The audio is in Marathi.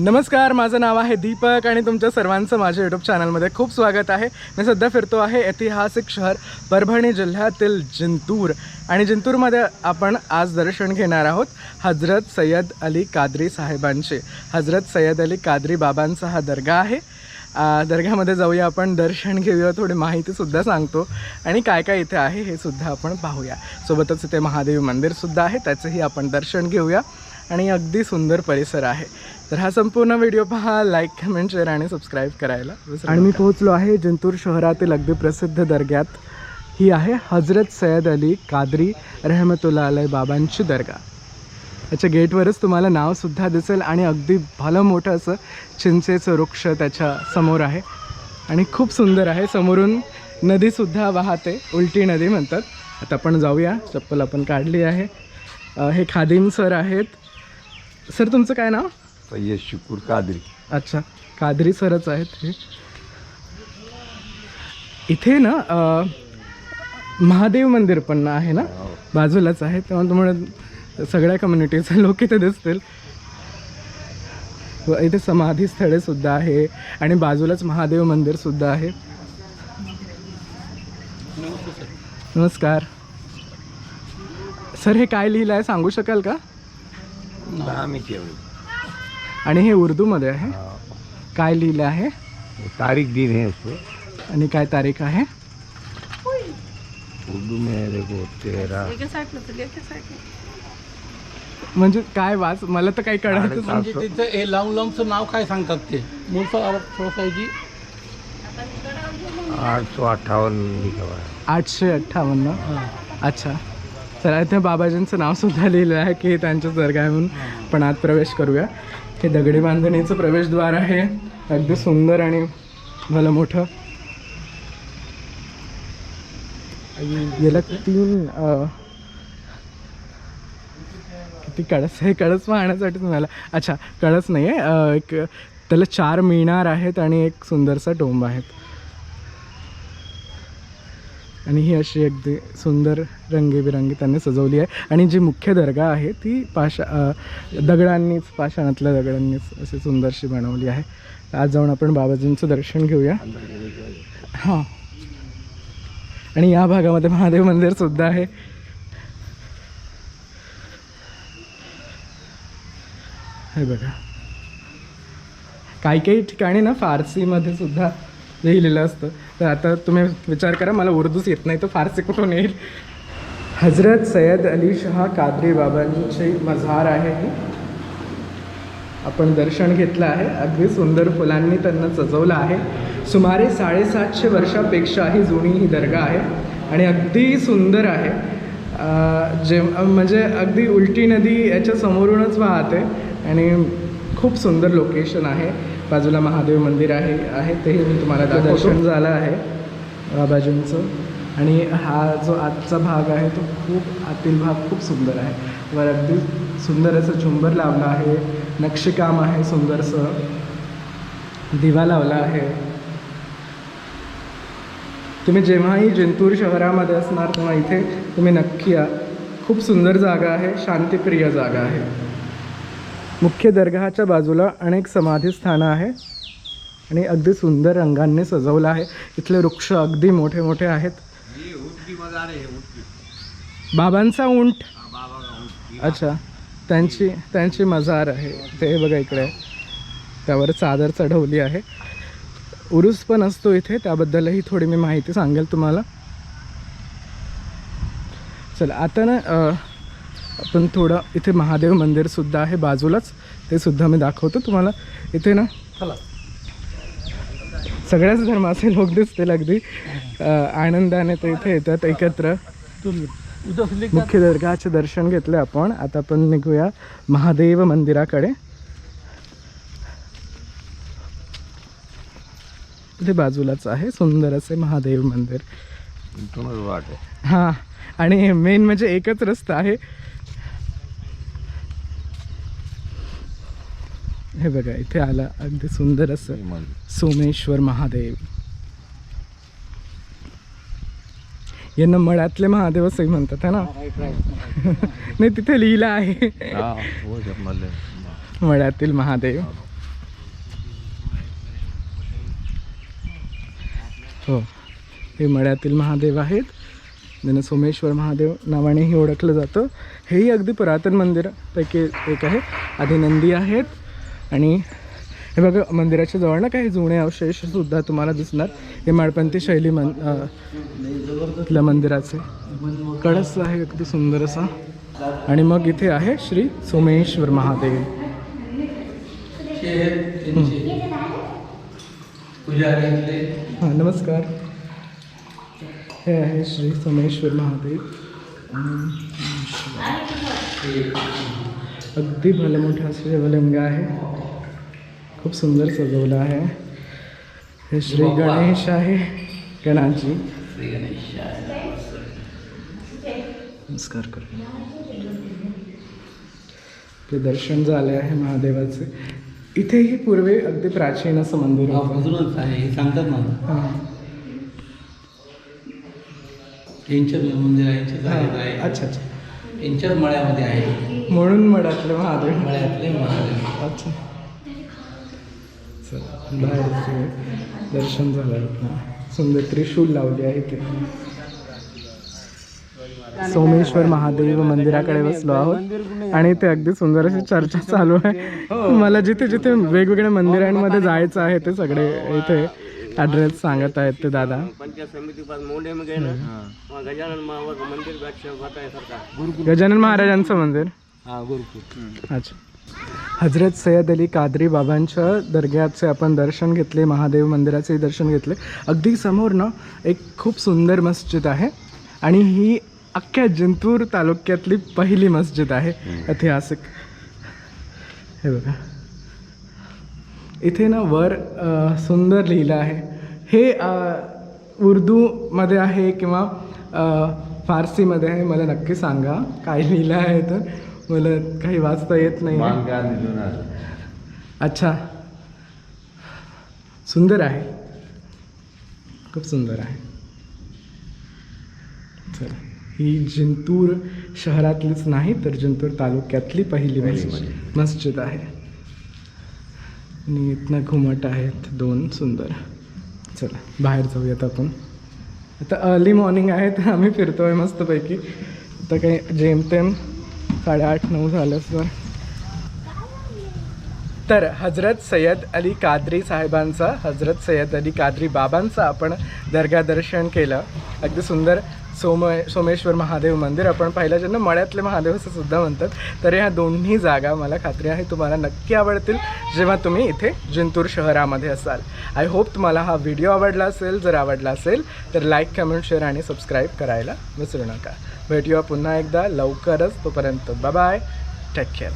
नमस्कार माझं नाव आहे दीपक आणि तुमच्या सर्वांचं माझ्या यूट्यूब चॅनलमध्ये खूप स्वागत आहे. मी सध्या फिरतो आहे ऐतिहासिक शहर परभणी जिल्ह्यातील जिंतूर आणि जिंतूरमध्ये आपण आज दर्शन घेणार आहोत हजरत सय्यद अली कादरी साहेबांचे. हजरत सय्यद अली कादरी बाबांचा हा दर्गा आहे. दर्ग्यामध्ये जाऊया आपण दर्शन घेऊया थोडी माहितीसुद्धा सांगतो आणि काय काय इथे आहे हे सुद्धा आपण पाहूया. सोबतच इथे महादेव मंदिरसुद्धा आहे त्याचंही आपण दर्शन घेऊया. आणि अगदी सुंदर परिसर आहे. तर हा संपूर्ण व्हिडिओ पहा लाईक कमेंट शेअर आणि सबस्क्राईब करायला आणि मी पोहोचलो आहे जिंतूर शहरातील अगदी प्रसिद्ध दर्ग्यात. ही आहे हजरत सय्यद अली कादरी रहमतुल्ला अलय बाबांची दर्गा. याच्या गेटवरच तुम्हाला नावसुद्धा दिसेल आणि अगदी भलं मोठं असं चिंचेचं वृक्ष त्याच्यासमोर आहे. आणि खूप सुंदर आहे. समोरून नदीसुद्धा वाहते. उलटी नदी म्हणतात. आता आपण जाऊया. चप्पल आपण काढली आहे. हे खादिम सर आहेत. सर तुमचं काय नाव? सय्यद शुकूर कादरी. अच्छा कादरी सरच आहेत हे. इथे ना अ, महादेव मंदिर पण आहे ना? बाजूलाच आहे. तेव्हा तुम्हाला सगळ्या कम्युनिटीचे लोक इथे दिसतील. व इथे समाधी स्थळे सुद्धा आहे आणि बाजूलाच महादेव मंदिर सुद्धा आहे. नमस्कार. सर हे काय लिहिलं आहे सांगू शकाल का? आणि हे उर्दूमध्ये आहे? काय लिहिलं आहे? तारीख दिन है उसको आणि काय तारीख आहे? उर्दू में देखो म्हणजे काय वाच? मला तर काही कळतच नाही. म्हणजे तिथे हे लावून लावूनचं नाव काय सांगतात ते? मूळचं थोडंसं आहे की आठ सौ अट्ठावन लिखा हुआ है. आठशे अठ्ठावन्न अच्छा. तर इथे बाबाजींचं नाव सुद्धा लिहिलं आहे की हे त्यांच्या म्हणून पण आत प्रवेश करूया. हे दगडी बांधणीचं प्रवेशद्वार आहे. अगदी सुंदर आणि भलं मोठं. याला तीन किती कळस आहे? कळस पाहण्यासाठी तुम्हाला अच्छा कळस नाही आहे एक त्याला चार मिनार आहेत आणि एक सुंदरसा डोंब आहेत. आणि ही अशी अगदी सुंदर रंगीबिरंगी त्यांनी सजवली आहे. आणि जी मुख्य दर्गा आहे ती पाषा दगडांनीच पाषाणातल्या दगडांनीच अशी सुंदरशी बनवली आहे. आज जाऊन आपण बाबाजींचं दर्शन घेऊया. हां. आणि या भागामध्ये महादेव मंदिरसुद्धा आहे. हे बघा. काही काही ठिकाणी ना फारसीमध्ये सुद्धा लिहिलेलं असतं. तर आता तुम्ही विचार करा मला उर्दूच येत नाही तर फारसे कुठून येईल? हजरत सय्यद अली शहा कादरी बाबांची मझार आहे ही. आपण दर्शन घेतलं आहे. अगदी सुंदर फुलांनी त्यांना सजवलं आहे. सुमारे साडेसातशे वर्षापेक्षाही जुनी ही दर्गा आहे. आणि अगदी सुंदर आहे. जे म्हणजे अगदी उलटी नदी याच्या समोरूनच वाहते. आणि खूप सुंदर लोकेशन आहे. बाजूला महादेव मंदिर आहे आहे तेही मी तुम्हाला. दर्शन झालं आहे बाबाजींचं आणि हा जो आजचा भाग आहे तो खूप आतील भाग खूप सुंदर आहे. वर अगदी सुंदर असं झुंबर लावलं आहे नक्षीकाम आहे सुंदरसं. दिवा लावला आहे. तुम्ही जेव्हाही जिंतूर शहरामध्ये असणार तेव्हा इथे तुम्ही नक्की या. खूप सुंदर जागा आहे शांतिप्रिय जागा आहे. मुख्य दर्गाच्या बाजूला अनेक समाधीस्थानं आहे आणि अगदी सुंदर रंगांनी सजवलं आहे. इथले वृक्ष अगदी मोठे मोठे आहेत. बाबांचा उंट अच्छा त्यांची त्यांची मजार आहे. ते बघा इकडे. त्यावर चादर चढवली आहे. उरूस पण असतो इथे त्याबद्दलही थोडी मी माहिती सांगेल तुम्हाला. चला आता ना अ, आपण थोडं इथे महादेव मंदिरसुद्धा आहे बाजूलाच. ते सुद्धा मी दाखवतो तुम्हाला. इथे ना चला. सगळ्याच धर्माचे लोक दिसतील अगदी. आनंदाने ते इथे येतात एकत्र. मुख्य दर्गाचे दर्शन घेतले आपण. आता आपण निघूया महादेव मंदिराकडे. इथे बाजूलाच आहे सुंदर असे महादेव मंदिर. वाट हां. आणि मेन म्हणजे एकच रस्ता आहे. हे बघा इथे आला अगदी सुंदर असं सोमेश्वर महादेव. यांना मळ्यातले महादेव असे म्हणतात है ना? नाही तिथे लिहिलं आहे. मळ्यातील महादेव. हो. हे मळ्यातील महादेव आहेत. ज्यांना सोमेश्वर महादेव नावानेही ओळखलं जातं. हेही अगदी पुरातन मंदिरापैकी एक आहे. आधी नंदी आहेत. आणि हे बघा मंदिराच्या जवळ ना काही जुने अवशेष सुद्धा तुम्हाला दिसणार. हे माळपंथी शैली मन मंदिराचे. कळस आहे अगदी सुंदर असा. आणि मग इथे आहे श्री सोमेश्वर महादेव. हे नमस्कार. हे आहे श्री सोमेश्वर महादेव. अगदी भले मोठं शिवलिंग आहे. खूप सुंदर सजवलं आहे. हे श्री गणेश आहे गणाजी. श्री गणेश नमस्कार कर. ते दर्शन झाले आहे महादेवाचे. इथेही पूर्वी अगदी प्राचीन असं मंदिर अजूनच आहे. हे सांगतात ना. यांच्याच मंदिर. आहे. अच्छा अच्छा. यांच्याच मळ्यामध्ये आहे. म्हणून मठातले महादेव. मळ्यातले महादेव. अच्छा. बाहेरचे दर्शन झालं. सुंदर त्रिशूल लावली आहे ते सोमेश्वर महादेव मंदिराकडे बसलो आहोत. आणि ते अगदी सुंदर अशी चर्चा चालू आहे. मला जिथे जिथे वेगवेगळ्या मंदिरांमध्ये जायचं आहे ते सगळे इथे ॲड्रेस सांगत आहेत ते दादा. पंचायत समिति पास मोंडे में गए ना. वहाँ गजानन महावर का? मंदिर सरकार गजानन महाराजांचं मंदिर? हा गुरुकुल. अच्छा. हजरत सय्यद अली कादरी बाबांच्या दर्ग्याचे आपण दर्शन घेतले महादेव मंदिराचेही दर्शन घेतले. अगदी समोर ना एक खूप सुंदर मस्जिद आहे आणि ही अख्ख्या जिंतूर तालुक्यातली पहिली मस्जिद आहे ऐतिहासिक. हे बघा. इथे ना वर सुंदर लिहिलं आहे. हे उर्दूमध्ये आहे किंवा फारसीमध्ये आहे मला नक्की सांगा. काय लिहिलं आहे तर? मला काही वाचता येत नाही अच्छा. सुंदर आहे. खूप सुंदर आहे. चला. ही जिंतूर शहरातलीच नाही तर जिंतूर तालुक्यातली पहिली मस्जिद. मस्जिद आहे. आणि इथनं घुमट आहेत दोन सुंदर. चला बाहेर जाऊयात आपण. आता अर्ली मॉर्निंग आहे तर आम्ही फिरतो आहे मस्तपैकी. आता काही जेमतेम साडेआठ नऊ झालं सर. तर हजरत सय्यद अली कादरी साहेबांचा हजरत सय्यद अली कादरी बाबांचा आपण दर्गा दर्शन केलं. अगदी सुंदर सोमय सोमेश्वर महादेव मंदिर. आपण पाहिलं ज्यांना मळ्यातले महादेव असं सुद्धा म्हणतात तर ह्या दोन्ही जागा मला खात्री आहे तुम्हाला नक्की आवडतील जेव्हा तुम्ही इथे जिंतूर शहरामध्ये असाल. आय होप तुम्हाला हा व्हिडिओ आवडला असेल. जर आवडला असेल तर लाईक कमेंट शेअर आणि सबस्क्राईब करायला विसरू नका. भेटूया पुन्हा एकदा लवकरच. तोपर्यंत बाय टेक केअर